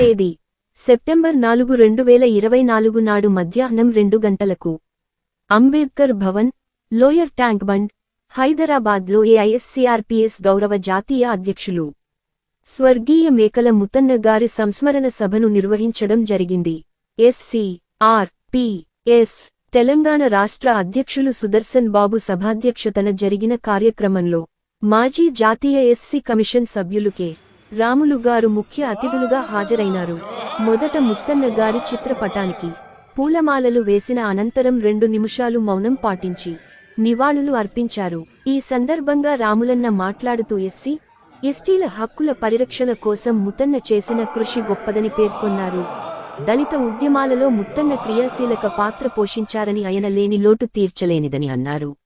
తేదీ. సెప్టెంబర్ నాలుగు రెండు వేల ఇరవై నాలుగు నాడు మధ్యాహ్నం రెండు గంటలకు. Ambedkar Bhavan lower tank bund హైదరాబాద్లో ఏఐఎస్సీఆర్పీఎస్ గౌరవ జాతీయ అధ్యక్షులు. స్వర్గీయ మేకల ముతన్న గారి సంస్మరణ సభను నిర్వహించడం జరిగింది. SC R P S Telangana రాష్ట్ర అధ్యక్షులు సుదర్శన్ బాబు సభాధ్యక్షతన జరిగిన కార్యక్రమంలో మాజీ జాతీయ ఎస్సీ కమిషన్ సభ్యులు కె. రాములు గారు ముఖ్య అతిథులుగా హాజరైనారు. మొదట ముత్తన్న గారి చిత్రపటానికి పూలమాలలు వేసిన అనంతరం రెండు నిమిషాలు మౌనం పాటించి నివాళులు అర్పించారు. ఈ సందర్భంగా రాములన్న మాట్లాడుతూ ఎస్సీ ఎస్టీల హక్కుల పరిరక్షణ కోసం ముత్తన్న చేసిన కృషి గొప్పదని పేర్కొన్నారు. దళిత ఉద్యమాలలో ముత్తన్న క్రియాశీలక పాత్ర పోషించారని ఆయన లేని లోటు తీర్చలేనిదని అన్నారు.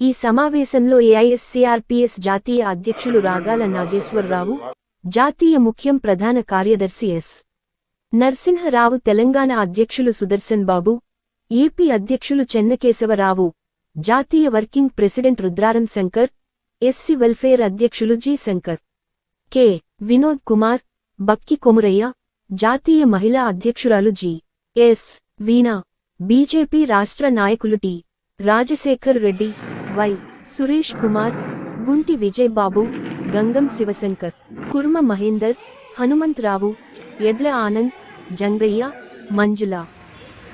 ఈ సమావేశంలో ఏఐఎస్సీఆర్పీఎస్ జాతీయ అధ్యక్షులు రాగాల నాగేశ్వరరావు జాతీయ ముఖ్యం ప్రధాన కార్యదర్శి ఎస్. నరసింహరావు తెలంగాణ అధ్యక్షులు సుదర్శన్ బాబు ఏపీ అధ్యక్షులు చెన్నకేశవరావు జాతీయ working president Rudraram Shankar SC welfare అధ్యక్షులు జి. శంకర్ కె. వినోద్ కుమార్ బక్కి కొమురయ్య జాతీయ మహిళా అధ్యక్షురాలు జి. ఎస్. వీణా బీజేపీ రాష్ట్ర నాయకులు T. Rajasekhar Reddy Y. Suresh Kumar Gunti Vijay Babu Gangam Sivashankar Kurma Mahender Hanumantha Rao Edla Anand Jangaiah Manjula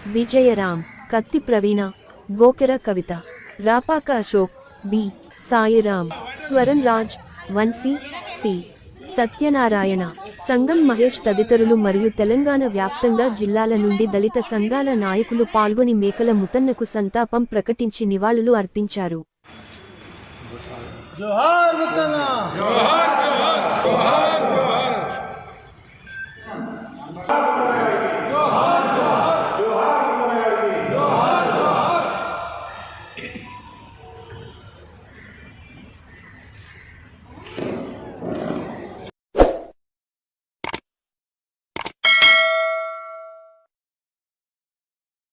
Vijayaram Katti Praveena Gokera Kavitha Rapaka Ashok B. Sairam Swaram Raj Vamsi C. Satyanarayana Sangam Mahesh తదితరులు మరియు తెలంగాణ వ్యాప్తంగా జిల్లాల నుండి దళిత సంఘాల నాయకులు పాల్గొని మేకల ముతన్నకు సంతాపం ప్రకటించి నివాళులు అర్పించారు. જોહાર મુક્તના જોહાર